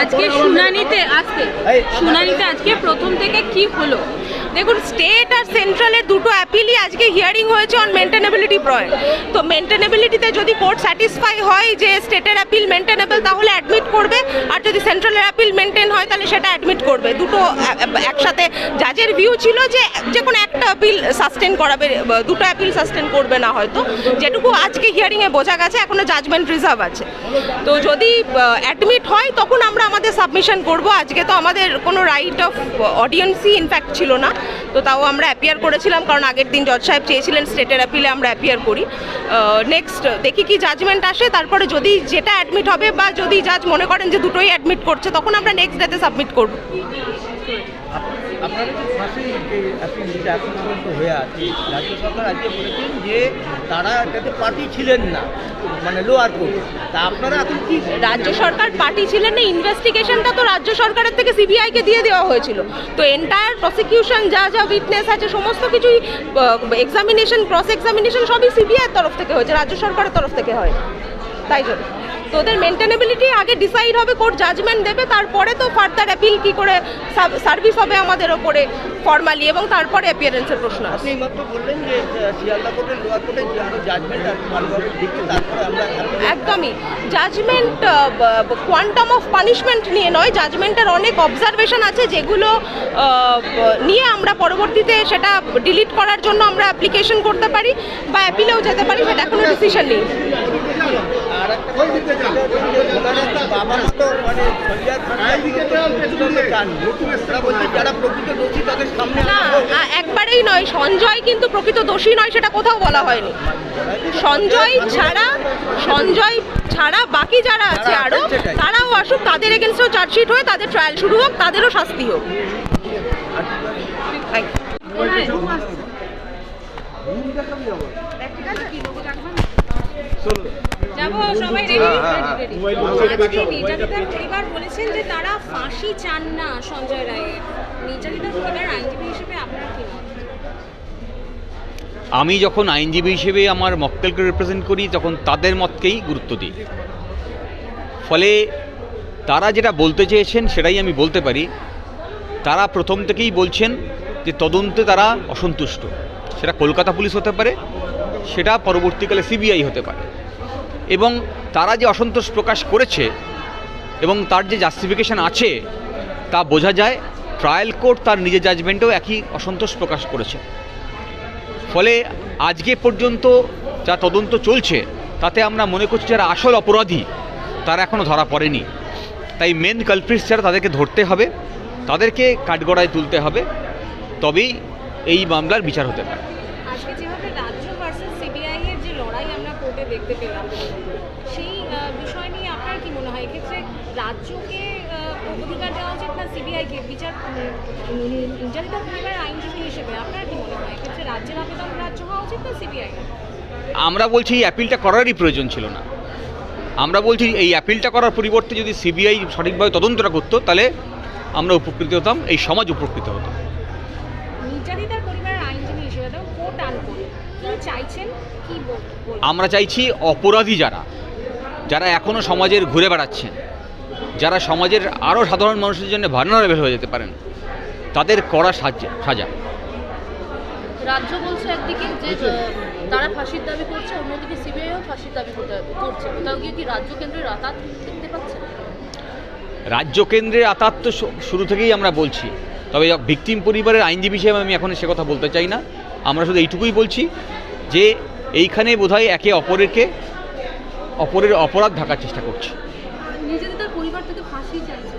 আজকে শুনানিতে আজকে শুনানিতে আজকে প্রথম থেকে কি হলো? দেখুন স্টেট আর সেন্ট্রালের দুটো অ্যাপিলই আজকে হিয়ারিং হয়েছে অন মেনটেনেবিলিটি পয়েন্ট তো মেনটেনেবিলিটিতে যদি কোর্ট স্যাটিসফাই হয় যে স্টেটের অ্যাপিল মেনটেনেবল তাহলে অ্যাডমিট করবে। আর যদি সেন্ট্রালের অ্যাপিল মেনটেন হয়, তাহলে সেটা অ্যাডমিট করবে। দুটো একসাথে জাজের ভিউ ছিল যে যে কোনো একটা অ্যাপিল সাস্টেন করাবে, দুটো অ্যাপিল সাস্টেন করবে না হয়তো। যেটুকু আজকে হিয়ারিংয়ে বোঝা গেছে, এখনও জাজমেন্ট রিজার্ভ আছে। তো যদি অ্যাডমিট হয়, তখন আমরা সাবমিশন করব। আজকে তো আমাদের কোনো রাইট অফ অডিয়েন্সই ইনফ্যাক্ট ছিল না। তো তাও আমরা অ্যাপিয়ার করেছিলাম, কারণ আগের দিন জজ সাহেব চেয়েছিলেন স্টেটের অ্যাপিলে আমরা অ্যাপিয়ার করি। নেক্সট দেখি কি জাজমেন্ট আসে, তারপরে যদি যেটা অ্যাডমিট হবে বা যদি জাজ মনে করেন যে দুটোই অ্যাডমিট করছে, তখন আমরা নেক্সট ডেতে সাবমিট করব। যে অ্যাপিল এখন পর্যন্ত হয়ে আছে, রাজ্য সরকার আজকে বলেছেন যে তারা এটাতে পার্টি ছিলেন না মানে লোয়ার কোর্ট তা আপনারা এখন কি রাজ্য সরকার পার্টি ছিলেন না ইনভেস্টিগেশনটা তো রাজ্য সরকারের থেকে সিবিআইকে দিয়ে দেওয়া হয়েছিল। তো এন্টায়ার প্রসিকিউশন যা যা উইটনেস আছে, সমস্ত কিছুই এক্সামিনেশন ক্রস এক্সামিনেশন সবই সিবিআইয়ের তরফ থেকে হয়েছে, রাজ্য সরকারের তরফ থেকে হয়। তাই জন্য। তো ওদের মেনটেনেবিলিটি আগে ডিসাইড হবে কোর্ট জাজমেন্ট দেবে তারপরে তো ফার্দার অ্যাপিল কি করে সার্ভিস হবে আমাদের ওপরে ফর্মালি এবং তারপরে অ্যাপিয়ারেন্সের প্রশ্ন আসবে। বললেন যে শিয়ালদা কোর্টের লোয়ার কোর্টে জাজমেন্ট তারপরে আমরা একদমই। জাজমেন্ট কোয়ান্টাম অফ পানিশমেন্ট নিয়ে নয় জাজমেন্টের অনেক অবজারভেশন আছে যেগুলো নিয়ে আমরা পরবর্তীতে সেটা ডিলিট করার জন্য আমরা অ্যাপ্লিকেশন করতে পারি বা অ্যাপিলেও যেতে পারি সেটা এখনও ডিসিশন নেই আর একটা কথা হচ্ছে যে ওনারা তো বাবা তো মানে যারা প্রকৃত দোষী তাদের সামনে না একবারেই নয় সঞ্জয় কিন্তু প্রকৃত দোষী নয় সেটা কোথাও বলা হয়নি। সঞ্জয় ছাড়া সঞ্জয় ছাড়া বাকি যারা আছে আরও তারাও আসুক তাদের এগেনস্টেও চার্জশিট হয়ে তাদের ট্রায়াল শুরু হোক তাদেরও শাস্তি হোক. যাব সবাই রেডি আজকে নির্যাতিতার পরিবার বলেছেন যে তারা ফাঁসি চান না সঞ্জয় রায়ের। নির্যাতিতার পরিবার আইনজীবী হিসেবে আপনার কি মত? আমি যখন আইনজীবী হিসেবে আমার মক্কেলকে রিপ্রেজেন্ট করি তখন তাদের মতকেই গুরুত্ব দিই। ফলে তারা যেটা বলতে চেয়েছেন সেটাই আমি বলতে পারি। তারা প্রথম থেকেই বলছেন যে তদন্তে তারা অসন্তুষ্ট। সেটা কলকাতা পুলিশ হতে পারে সেটা পরবর্তীকালে সিবিআই হতে পারে। এবং তারা যে অসন্তোষ প্রকাশ করেছে এবং তার যে জাস্টিফিকেশন আছে, তা বোঝা যায় ট্রায়াল কোর্ট তার নিজের জাজমেন্টেও একই অসন্তোষ প্রকাশ করেছে। ফলে আজকে পর্যন্ত যা তদন্ত চলছে, তাতে আমরা মনে করছি যারা আসল অপরাধী, তারা এখনও ধরা পড়েনি। তাই মেন কালপ্রিটস যারা, তাদেরকে ধরতে হবে, তাদেরকে কাঠগড়ায় তুলতে হবে। তবেই এই মামলার বিচার হতে পারে। লড়াই দেখতে পেলাম। সেই বিষয় নিয়ে আপনার কি মনে হয়? এক্ষেত্রে রাজ্যকে অধিকার দেওয়া উচিত না সিবিআইকে? বিচার উম, নির্যাতিতার পরিবারের আইনজীবী হিসেবে আপনার কি মনে হয়? এক্ষেত্রে রাজ্যের আবেদন রাজ্য হওয়া উচিত না সিবিআই? আমরা বলছি এই অ্যাপিলটা করারই প্রয়োজন ছিল না। আমরা বলছি এই অ্যাপিলটা করার পরিবর্তে যদি সিবিআই সঠিকভাবে তদন্তটা করতো তাহলে আমরা উপকৃত হতাম এই সমাজ উপকৃত হতো নির্যাতিতার পরিবারের আইনজীবী হিসেবে তো কি চাইছেন কি আমরা চাইছি অপরাধী যারা যারা এখনও সমাজের ঘুরে বেড়াচ্ছেন যারা সমাজের আরও সাধারণ মানুষের জন্য ভার্নারেবল হয়ে যেতে পারেন তাদের কড়া সাজা সাজা। রাজ্য বলছে একদিকে যে তারা ফাঁসির দাবি করছে অন্যদিকে সিবিআইও ফাঁসির দাবি করছে। কোথাও গিয়ে কি রাজ্য কেন্দ্রের আতাত দেখতে পাচ্ছেন? রাজ্য কেন্দ্রের আতাত তো শুরু থেকেই আমরা বলছি তবে ভিকটিম পরিবারের আইনজীবী হিসেবে আমি এখন সে কথা বলতে চাই না। আমরা শুধু এইটুকুই বলছি যে এইখানে বোধহয় একে অপরেরকে, অপরের অপরাধ ঢাকার চেষ্টা করছে। নিজেদের পরিবার থেকে ফাঁসি চাইছে।